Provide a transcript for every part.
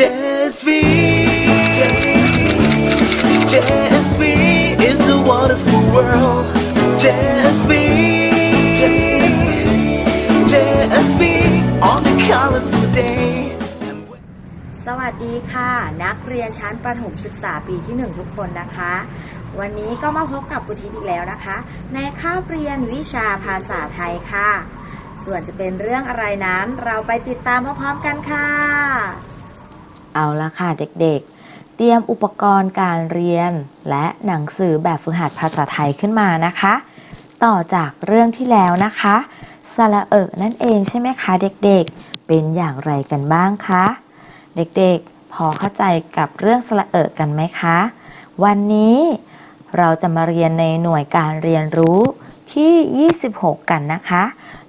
JSV JSV is a wonderful world JSV JSV on a colorful day สวัสดีค่ะ นักเรียนชั้นประถมศึกษาปีที่ 1 ทุกคนนะคะ วันนี้ก็มาพบกับครูทิพย์อีกแล้วนะคะ ในคาบเรียนวิชาภาษาไทยค่ะ ส่วนจะเป็นเรื่องอะไรนั้นเราไปติดตามพร้อมๆกันค่ะ เอาละค่ะเด็กๆ เตรียมอุปกรณ์การเรียน และหนังสือแบบฝึกหัดภาษาไทยขึ้นมานะคะ ต่อจากเรื่องที่แล้วนะคะสระเอะนั่นเองใช่ไหมคะเด็กๆ เป็นอย่างไรกันบ้างคะ เด็กๆ พอเข้าใจกับเรื่องสระเอะกันไหมคะ วันนี้เราจะมาเรียนในหน่วยการเรียนรู้ที่ 26 กันนะคะ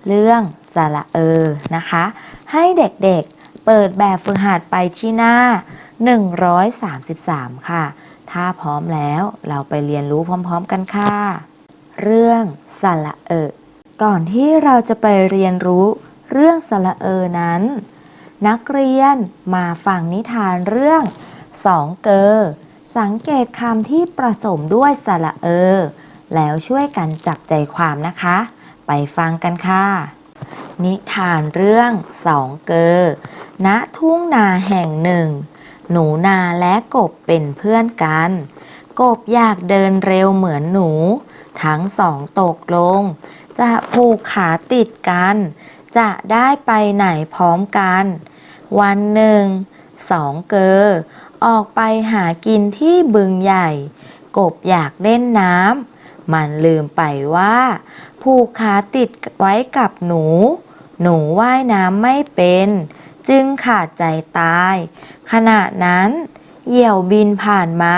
เรื่องสระเออนะคะ ให้เด็กๆ เปิดแบบฝึกหัดไปที่หน้า 133 ค่ะ ถ้าพร้อมแล้วเราไปเรียนรู้พร้อม ๆ กันค่ะ เรื่องสระเออก่อนที่เราจะไปเรียนรู้เรื่องสระเออนั้น นักเรียนมาฟังนิทานเรื่องสองเกอ สังเกตคำที่ประสมด้วยสระเออ แล้วช่วยกันจับใจความนะคะ ไปฟังกันค่ะ นิทานเรื่องสองเกอ ณ ทุ่งนาแห่งหนึ่ง หนูนาและกบเป็นเพื่อนกัน กบอยากเดินเร็วเหมือนหนู ทั้งสองตกลง จะผูกขาติดกัน จะได้ไปไหนพร้อมกัน วันหนึ่ง สองเกอ ออกไปหากินที่บึงใหญ่ กบอยากเล่นน้ำมันลืมไปว่า ผูกขาติดไว้กับหนู หนูว่ายน้ำไม่เป็น จึงขาดใจตาย ขณะนั้น เหยี่ยวบินผ่านมา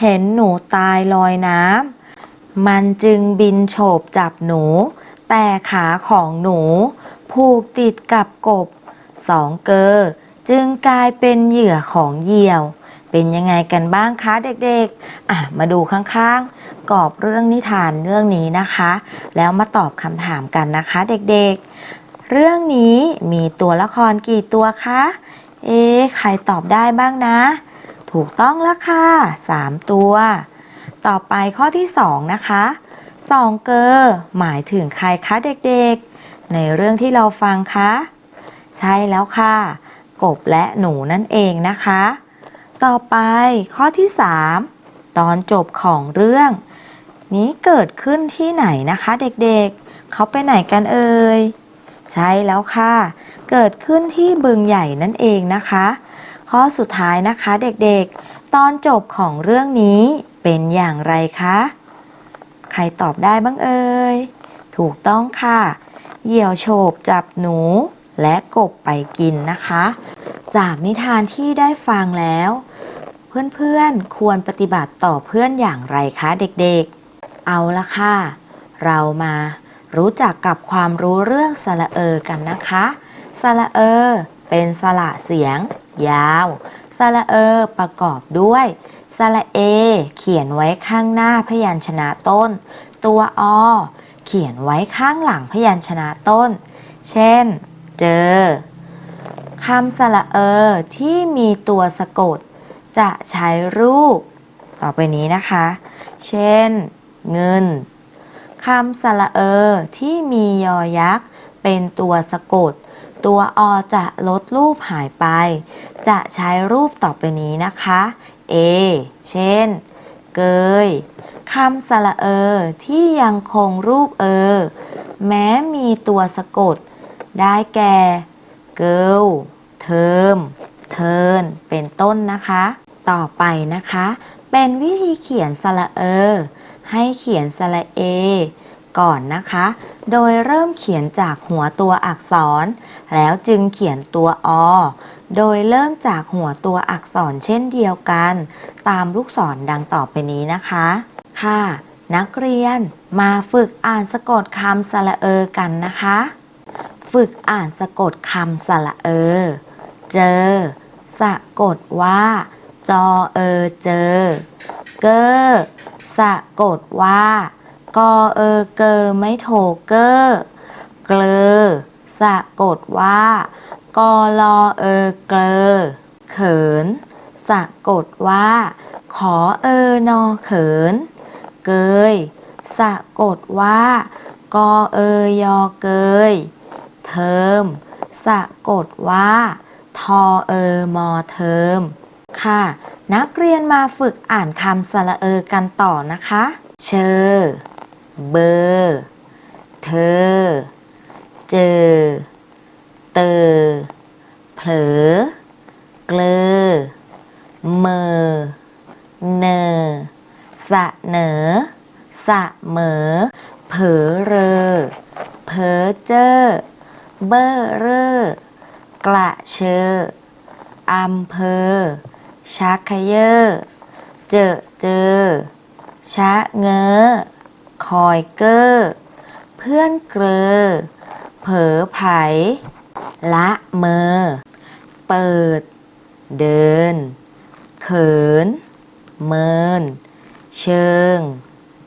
เห็นหนูตายลอยน้ำ มันจึงบินโฉบจับหนู แต่ขาของหนู ผูกติดกับกบสองเกอ จึงกลายเป็นเหยื่อของเหยี่ยว เป็นยังไงกันบ้างคะเด็กๆ อะมาดูข้างๆ กรอบเรื่องนิทานเรื่องนี้นะคะ แล้วมาตอบคำถามกันนะคะเด็กๆ เรื่องนี้มีตัวละครกี่ตัวคะ เอ๊ใครตอบได้บ้างนะ ถูกต้องแล้วค่ะสามตัว ต่อไปข้อที่สองนะคะสองเกอหมายถึงใครคะเด็กๆ ในเรื่องที่เราฟังคะ ใช่แล้วค่ะ กบและหนูนั่นเองนะคะ ต่อไปข้อที่ 3 ตอนจบของเรื่อง นี้เกิดขึ้นที่ไหนนะคะเด็กๆ เขาไปไหนกันเอ่ย ใช่แล้วค่ะ เกิดขึ้นที่บึงใหญ่นั่นเองนะคะ ข้อสุดท้ายนะคะเด็กๆ ตอนจบของเรื่องนี้เป็นอย่างไรคะ ใครตอบได้บ้างเอ่ย ถูกต้องค่ะ เหยี่ยวโฉบจับหนูและกบไปกินนะคะ จากนิทานที่ได้ฟังแล้ว เพื่อนๆ ควรปฏิบัติต่อเพื่อนอย่างไรคะเด็กๆ เอาละค่ะ เรามารู้จักกับความรู้เรื่องสระเออกันนะคะ สระเออ เป็นสระเสียง ยาว สระเออประกอบด้วย สระเอ เขียนไว้ข้างหน้าพยัญชนะต้น ตัวอ เขียนไว้ข้างหลังพยัญชนะต้น เช่น เจอคำสระเออที่มีตัวสะกด จะใช้รูป ต่อไปนี้นะคะ เช่น เงินคำสระเออที่มียอยักษ์ เป็นตัวสะกด ตัวอจะลดรูปหายไป จะใช้รูปต่อไปนี้นะคะ เอ เช่น เกยคำสระเออที่ยังคงรูปเออ แม้มีตัวสะกด ได้แก่เกิลเทอมเทิร์นเป็นต้นนะคะ ต่อไปนะคะ เป็นวิธีเขียนสระเออให้เขียนสระเอ ก่อนนะคะ โดยเริ่มเขียนจากหัวตัวอักษร แล้วจึงเขียนตัวอ โดยเริ่มจากหัวตัวอักษรเช่นเดียวกัน ตามลูกศรดังต่อไปนี้นะคะ ค่ะ นักเรียนมาฝึกอ่านสะกดคำสระเออกันนะคะ ฝึกอ่านสะกดคำสระเออเจอ สะกดว่า จอเออเจอ เกอสะกดว่า กอเออเกอไม่โทเกอเกลอสะกดว่า กอลอเออเกลอเขิน สะกดว่า ขอเออนอเขิน เกย สะกดว่า กอเอยอเกย เทอม สะกดว่า ทอเออมอเทอม ค่ะ นักเรียนมาฝึกอ่านคำสระเออกันต่อนะคะ เชอ เบอร์เธอ เจอ เตอ เผลอ เกลอ เมอ เนอ สะเหนอ สะเหมอ เผลอเรอเพอเจอ เบ้อเร่อกระเชออำเภอ ชักขยอเจอเจอ ชะเง้อ คอยเกอ้อ เพื่อนเกลอ เผลอไผละเมอ เปิด เดิน เขิน เมิน เชิง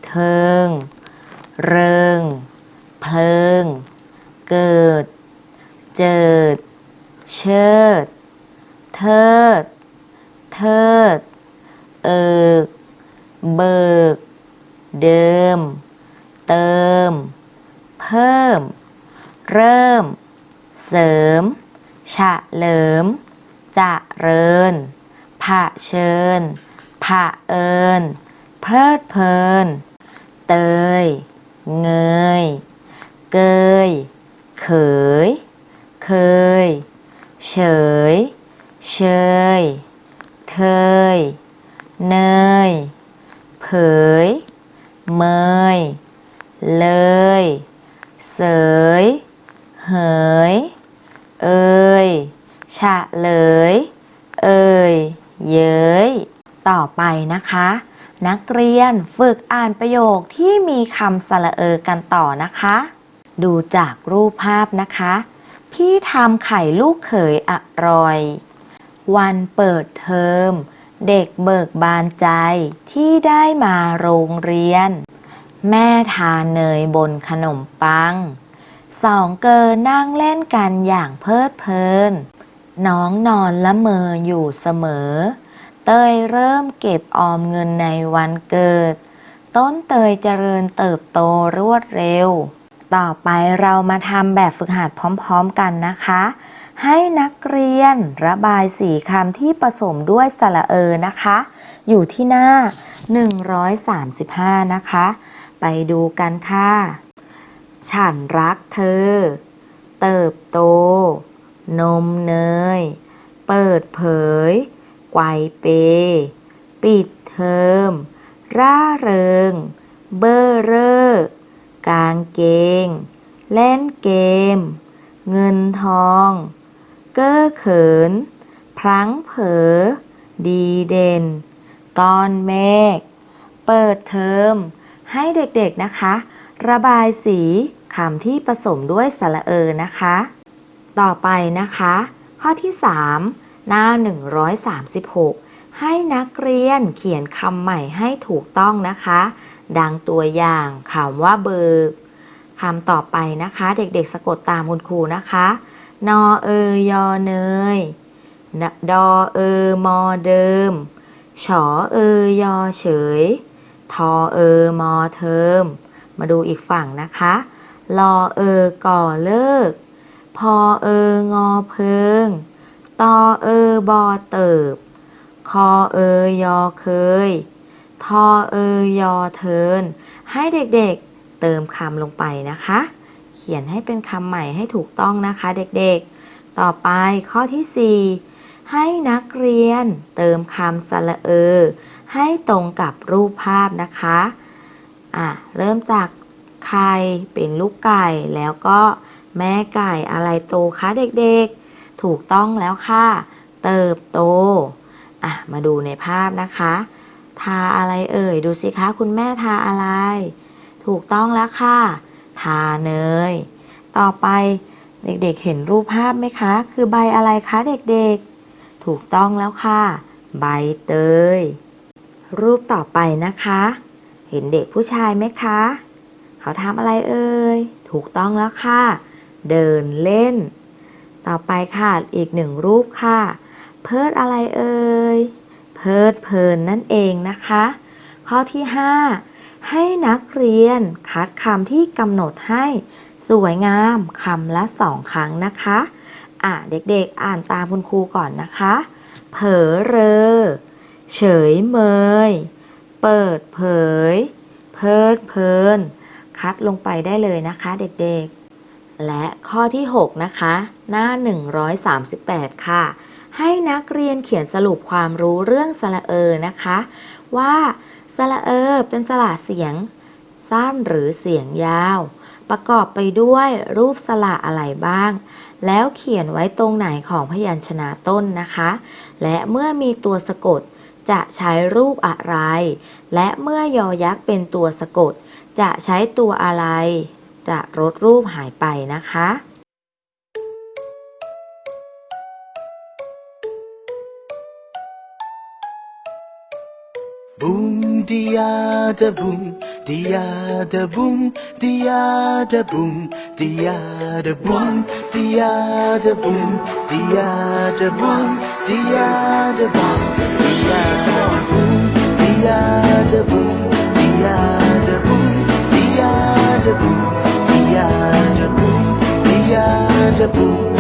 เทิง เริง เพลิง เกิด เจิด เชิด เทิด เทิด เอิก เบิก เดิม เติม เพิ่ม เริ่ม เสริม ฉะเลิม จะเริญผะเชิญผะเอิญ เพลิดเพลิน เตย เงย เกย เขย เคย เฉย เชย เทย เนย เผย เมย เลย เสย เหย เอ่ย ฉะเลย เอ่ย เย้ย ต่อไปนะคะ นักเรียนฝึกอ่านประโยคที่มีคำสระเออกันต่อนะคะ ดูจากรูปภาพนะคะ พี่ทำไข่ลูกเขยอร่อย วันเปิดเทอม เด็กเบิกบานใจที่ได้มาโรงเรียน แม่ทาเนยบนขนมปัง สองเกอนั่งเล่นกันอย่างเพลิดเพลิน น้องนอนละเมออยู่เสมอ เตยเริ่มเก็บออมเงินในวันเกิด ต้นเตยเจริญเติบโตรวดเร็ว ต่อไปเรามาทำแบบฝึกหัดพร้อม ๆ กันนะคะ ให้นักเรียนระบายสีคำที่ผสมด้วยสระเออนะคะ อยู่ที่หน้า 135 นะคะ ไปดูกันค่ะ ฉันรักเธอ เติบโต นมเนย เปิดเผย ไกวเป ปิดเทอม ร่าเริง เบ้อเร่อกางเกง เล่นเกม เงินทอง เก้อเขิน พลั้งเผลอ ดีเด่น ก้อนเมฆ เปิดเทอม ให้เด็กๆนะคะ ระบายสีคำที่ผสมด้วยสระเออนะคะ ต่อไปนะคะ ข้อที่ 3 หน้า 136 ให้นักเรียนเขียนคำใหม่ให้ถูกต้องนะคะ ดังตัวอย่างคำว่าเบิกคำต่อไปนะคะ เด็กๆสะกดตามคุณครูนะคะ นอเอยอเนยนดอเออมอเดิม ฉอเอยอเฉย ทอเออมอเทิม มาดูอีกฝั่งนะคะลอเออก่อเลิก พอเอองอเพิง ตอเออบอเติบ คอเอยอเคย ทอเอยอเทิน ให้เด็กๆเติมคำลงไปนะคะ ขียนให้เป็นคำใหม่ให้ถูกต้องนะคะเด็กๆ ต่อไปข้อที่ 4 ให้นักเรียนเติมคำสระเออ ให้ตรงกับรูปภาพนะคะอะเริ่มจากไข่เป็นลูกไก่แล้วก็แม่ไก่อะไรโตคะเด็กๆ ถูกต้องแล้วค่ะ เติบโตอะมาดูในภาพนะคะ ทาอะไรเอ่ย ดูสิคะคุณแม่ทาอะไร ถูกต้องแล้วค่ะ ทาเนย ต่อไปเด็กๆเห็นรูปภาพไหมคะ คือใบอะไรคะเด็กๆ ถูกต้องแล้วค่ะ ใบเตย รูปต่อไปนะคะ เห็นเด็กผู้ชายไหมคะ เขาทำอะไรเอ่ย ถูกต้องแล้วค่ะ เดินเล่น ต่อไปค่ะอีกหนึ่งรูปค่ะ เพิดอะไรเอ่ย เพิดเพลินนั่นเองนะคะ ข้อที่ 5 ให้นักเรียนคัดคำที่กำหนดให้สวยงามคำละสองครั้งนะคะ อะเด็กๆ อ่านตามคุณครูก่อนนะคะ เผอเรอ เฉยเมย เปิดเผย เพิดเพลิน คัดลงไปได้เลยนะคะเด็กๆ และข้อที่ 6 นะคะ หน้า 138 ค่ะ ให้นักเรียนเขียนสรุปความรู้เรื่องสระเออนะคะ ว่า สระเออเป็นสระเสียงสั้นหรือเสียงยาว ประกอบไปด้วยรูปสระอะไรบ้าง แล้วเขียนไว้ตรงไหนของพยัญชนะต้นนะคะ และเมื่อมีตัวสะกดจะใช้รูปอะไร และเมื่อยอยักษ์เป็นตัวสะกด จะใช้ตัวอะไร จะลดรูปหายไปนะคะ ดิยาดะบุมดิยาดะบุมดิยาดะบุมดิยาดะบุมดิยาดะบุมดิยาดะบุมดิยาดะบุมดิยาดะบุมดิยาดะบุมดิยาดะบุมดิยาดะบุมดิยาดะบุมดิยาดะบุม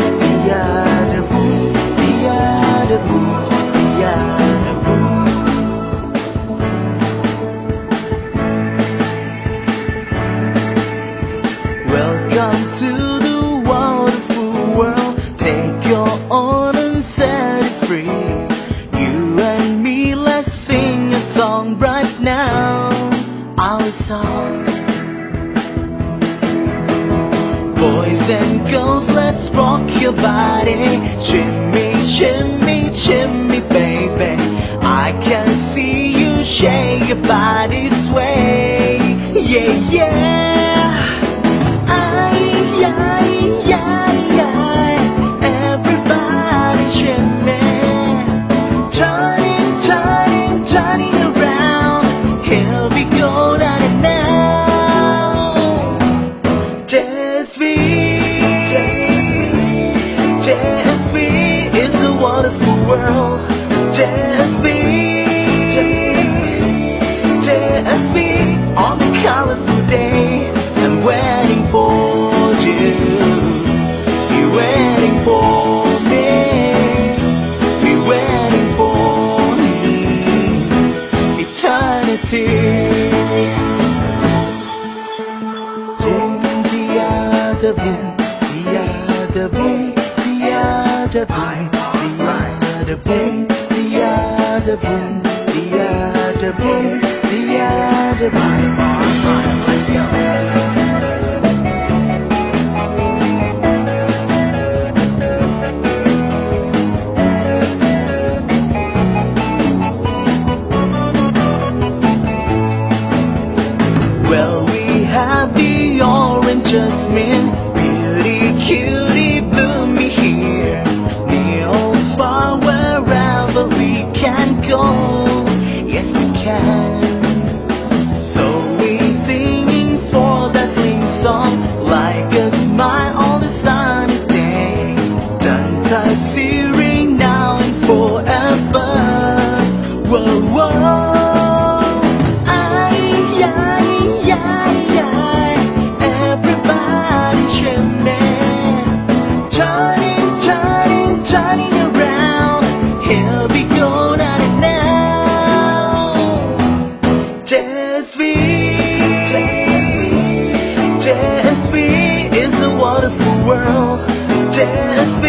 JSV,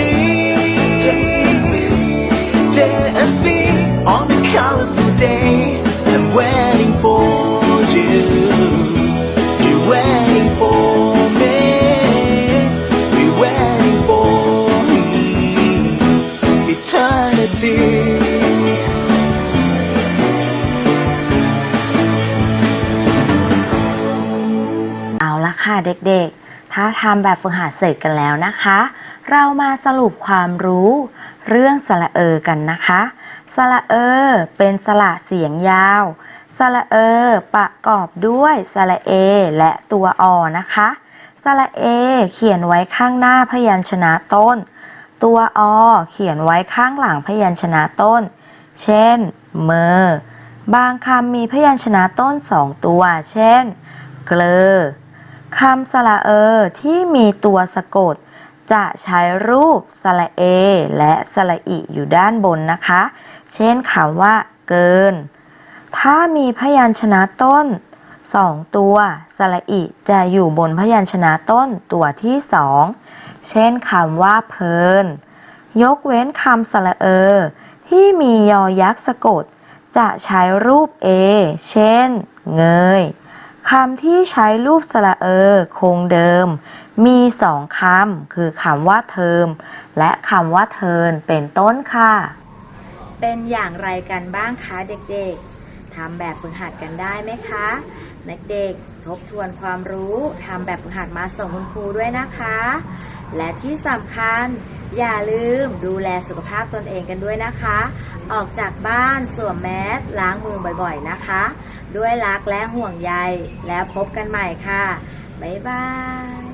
JSV on a colorful day. I'm waiting for you. You're waiting for me. We're waiting for me. Eternity. เอาละค่ะเด็กๆ ถ้าทำแบบฝึกหัดเสร็จกันแล้วนะคะ เรามาสรุปความรู้ เรื่องสระเออกันนะคะ สระเออ เป็นสระเสียงยาว สระเออ ประกอบด้วยสระเอ และตัวอนะคะ สระเอ เขียนไว้ข้างหน้าพยัญชนะต้น ตัวอเขียนไว้ข้างหลังพยัญชนะต้น เช่น เมอบางคำมีพยัญชนะต้นสองตัว เช่น เกลอ คำสระเออที่มีตัวสะกด จะใช้รูปสระเอ และสระอิอยู่ด้านบนนะคะ เช่นคำว่าเกิน ถ้ามีพยัญชนะต้นสองตัวสระอิจะอยู่บนพยัญชนะต้นตัวที่สองเช่นคำว่าเพลิน ยกเว้นคำสระเออ ที่มียอยักษ์สะกด จะใช้รูปเอ เช่น เงย คำที่ใช้รูปสระเออคงเดิม มีสองคำคือคำว่าเทอม และคำว่าเทินเป็นต้นค่ะ เป็นอย่างไรกันบ้างคะเด็กๆทำแบบฝึกหัดกันได้ไหมคะเด็กๆทบทวนความรู้ทำแบบฝึกหัดมาส่งคุณครูด้วยนะคะ และที่สำคัญอย่าลืมดูแลสุขภาพตนเองกันด้วยนะคะ ออกจากบ้านสวมแมสล้างมือบ่อยๆนะคะ ด้วยรักและห่วงใย แล้วพบกันใหม่ค่ะ บ๊ายบาย